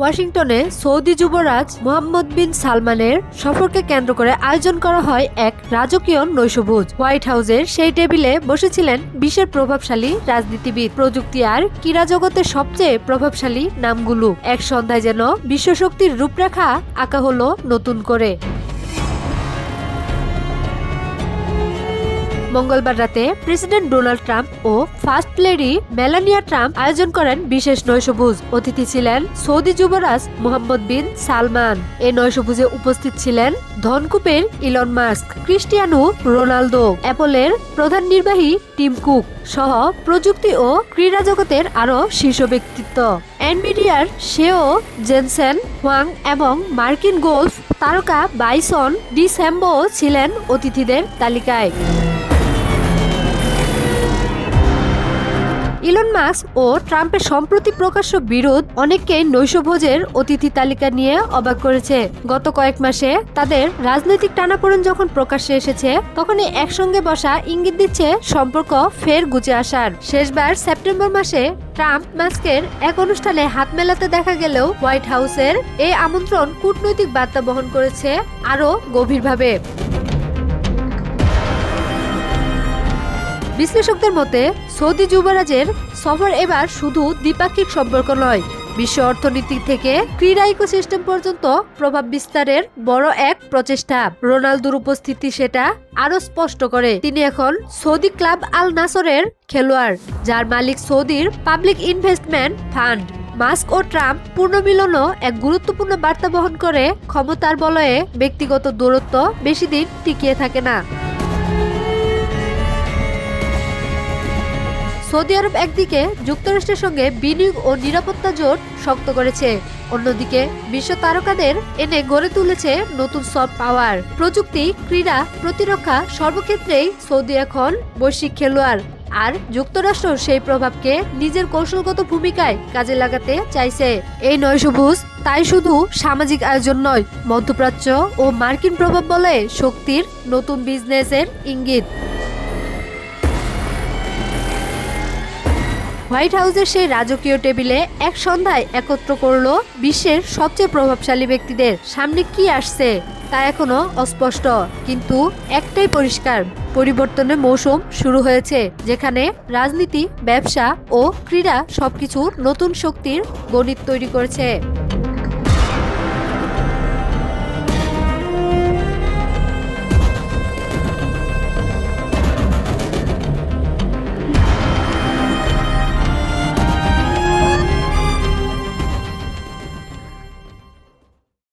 ওয়াশিংটনে সৌদি যুবরাজ মোহাম্মদ বিন সালমানের সফরকে কেন্দ্র করে আয়োজন করা হয় এক রাজকীয় নৈশভোজ। হোয়াইট হাউসের সেই টেবিলে বসেছিলেন বিশ্বের প্রভাবশালী রাজনীতিবিদ। প্রযুক্তি আর ক্রীড়া জগতের সবচেয়ে প্রভাবশালী নামগুলো। এক সন্ধ্যায় যেন বিশ্বশক্তির রূপরেখা আঁকা হলো নতুন করে। মঙ্গলবার রাতে প্রেসিডেন্ট ডোনাল্ড ট্রাম্প ও ফার্স্ট লেডি মেলানিয়া ট্রাম্প আয়োজন করেন বিশেষ নৈশভোজ অতিথি ছিলেন সৌদি যুবরাজ মোহাম্মদ বিন সালমান। এ নৈশভোজে উপস্থিত ছিলেন ধনকুপের ইলন মাস্ক, ক্রিস্টিয়ানো রোনালদো, অ্যাপলের প্রধান নির্বাহী টিম কুক সহ প্রযুক্তি ও ক্রীড়া জগতের আরও শীর্ষ ব্যক্তিত্ব। এনবিডিআর সেও জেনসেন হোয়াং এবং মার্কিন গোলফ তারকা বাইসন ডিসেম্বো ছিলেন অতিথিদের তালিকায়। ইলন মাস্ক ও ট্রাম্পের সম্প্রতি প্রকাশ্য বিরোধ অনেককে নৈশভোজের অতিথি তালিকা নিয়ে অবাক করেছে। গত কয়েক মাসে তাদের রাজনৈতিক টানাপোড়েন যখন প্রকাশ্যে এসেছে, তখনই একসঙ্গে বসা ইঙ্গিত দিচ্ছে সম্পর্ক ফের গুজে আসার। শেষবার সেপ্টেম্বর মাসে ট্রাম্প মাস্কের এক অনুষ্ঠানে হাত মেলাতে দেখা গেলেও হোয়াইট হাউসের এই আমন্ত্রণ কূটনৈতিক বার্তা বহন করেছে আরও গভীরভাবে। বিশ্লেষকদের মতে, সৌদি যুবরাজের সফর এবার শুধু দ্বিপাক্ষিক সম্পর্ক নয়, বিশ্ব অর্থনীতি থেকে ক্রীড়া ইকোসিস্টেম পর্যন্ত প্রভাব বিস্তারের বড় এক প্রচেষ্টা। রোনালদোর উপস্থিতি সেটা আরও স্পষ্ট করে। তিনি এখন সৌদি ক্লাব আল নাসরের খেলোয়াড়, যার মালিক সৌদির পাবলিক ইনভেস্টমেন্ট ফান্ড। মাস্ক ও ট্রাম্প পুনর্মিলনও এক গুরুত্বপূর্ণ বার্তা বহন করে ক্ষমতার বলয়ে ব্যক্তিগত দূরত্ব বেশি দিন টিকিয়ে থাকে না। সৌদি আরব একদিকে যুক্তরাষ্ট্রের সঙ্গে বিনিয়োগ ও নিরাপত্তা জোট শক্ত করেছে, অন্যদিকে বিশ্ব তারকাদের এনে গড়ে তুলেছে নতুন সফট পাওয়ার। প্রযুক্তি, ক্রীড়া, প্রতিরক্ষা সর্বক্ষেত্রেই সৌদি এখন বৈশ্বিক খেলোয়াড়। আর যুক্তরাষ্ট্র সেই প্রভাবকে নিজের কৌশলগত ভূমিকায় কাজে লাগাতে চাইছে। এই নৈশভোজ তাই শুধু সামাজিক আয়োজন নয়, মধ্যপ্রাচ্য ও মার্কিন প্রভাব বলে শক্তির নতুন বিজনেসের ইঙ্গিত। হোয়াইট হাউসের সেই রাজকীয় টেবিলে এক সন্ধ্যায় একত্র করল বিশ্বের সবচেয়ে প্রভাবশালী ব্যক্তিদের। সামনে কি আসছে তা এখনও অস্পষ্ট। কিন্তু একটাই পরিষ্কার, পরিবর্তনের মৌসুম শুরু হয়েছে, যেখানে রাজনীতি, ব্যবসা ও ক্রীড়া সবকিছু নতুন শক্তির গণিত তৈরি করেছে।